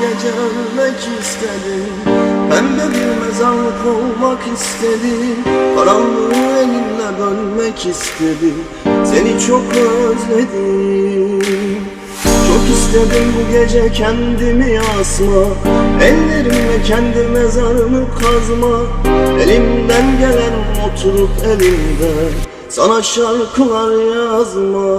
gece ölmek istedim. Pembe bir mezarlık olmak istedim. Karanlığı elinle bölmek istedim. Seni çok özledim. Çok istedim bu gece kendimi asma. Ellerimle kendi mezarımı kazma. Elimden gelen oturup elimde. Sana şarkılar yazma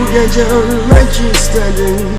bu gece ölmek istedim